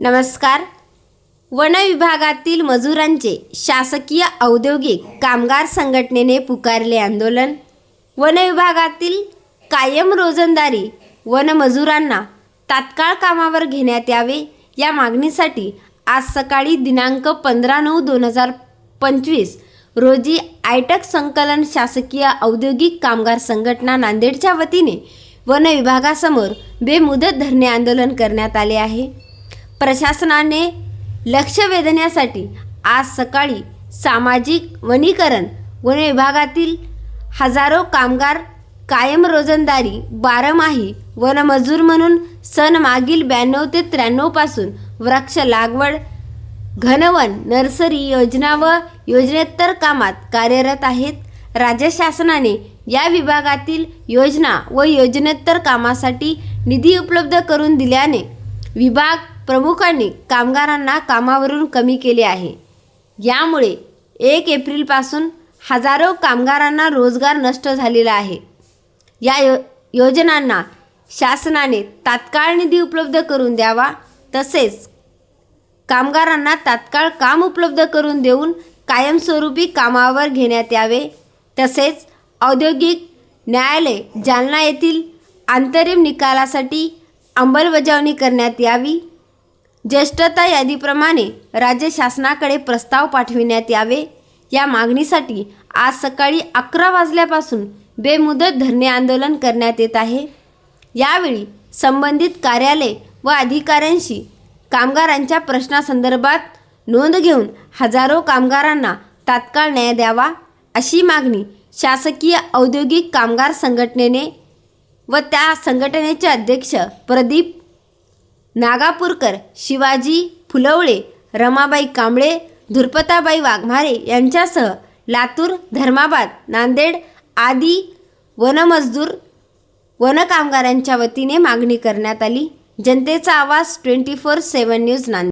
नमस्कार. वन विभागातील मजुरांचे शासकीय औद्योगिक कामगार संघटनेने पुकारले आंदोलन. वन विभागातील कायम रोजंदारी वनमजुरांना तात्काळ कामावर घेण्यात यावे या मागणीसाठी आज सकाळी दिनांक पंधरा नऊ दोन हजार पंचवीस रोजी आयटक संकलन शासकीय औद्योगिक कामगार संघटना नांदेडच्या वतीने वन विभागासमोर बेमुदत धरणे आंदोलन करण्यात आले आहे. प्रशासनाने लक्ष वेधण्यासाठी आज सकाळी सामाजिक वनीकरण गुन्हे विभागातील हजारो कामगार कायम रोजंदारी बारमाही वनमजूर म्हणून सन मागील ब्याण्णव ते त्र्याण्णवपासून वृक्ष लागवड घनवन नर्सरी योजना व योजनेतर कामात कार्यरत आहेत. राज्य शासनाने या विभागातील योजना व योजनेतर कामासाठी निधी उपलब्ध करून दिल्याने विभाग प्रमुखांनी कामगारांना कामावरून कमी केले आहे. यामुळे एक एप्रिलपासून हजारो कामगारांना रोजगार नष्ट झालेला आहे. या यो योजनांना शासनाने तात्काळ निधी उपलब्ध करून द्यावा तसेच कामगारांना तात्काळ काम उपलब्ध करून देऊन कायमस्वरूपी कामावर घेण्यात यावे तसेच औद्योगिक न्यायालय जालना येथील अंतरिम निकालासाठी अंमलबजावणी करण्यात यावी. ज्येष्ठता यादीप्रमाणे राज्य शासनाकडे प्रस्ताव पाठविण्यात यावे. या मागणीसाठी आज सकाळी अकरा वाजल्यापासून बेमुदत धरणे आंदोलन करण्यात येत आहे. यावेळी संबंधित कार्यालय व अधिकाऱ्यांशी कामगारांच्या प्रश्नासंदर्भात नोंद घेऊन हजारो कामगारांना तात्काळ न्याय द्यावा अशी मागणी शासकीय औद्योगिक कामगार संघटनेने व त्या संघटनेचे अध्यक्ष प्रदीप नागापूरकर शिवाजी फुलवळे रमाबाई कांबळे धुरपताबाई वाघमारे यांच्यासह लातूर धर्माबाद नांदेड आदी वनमजदूर वन कामगारांच्या वतीने मागणी करण्यात आली. जनतेचा आवाज twenty four seven news Nanded.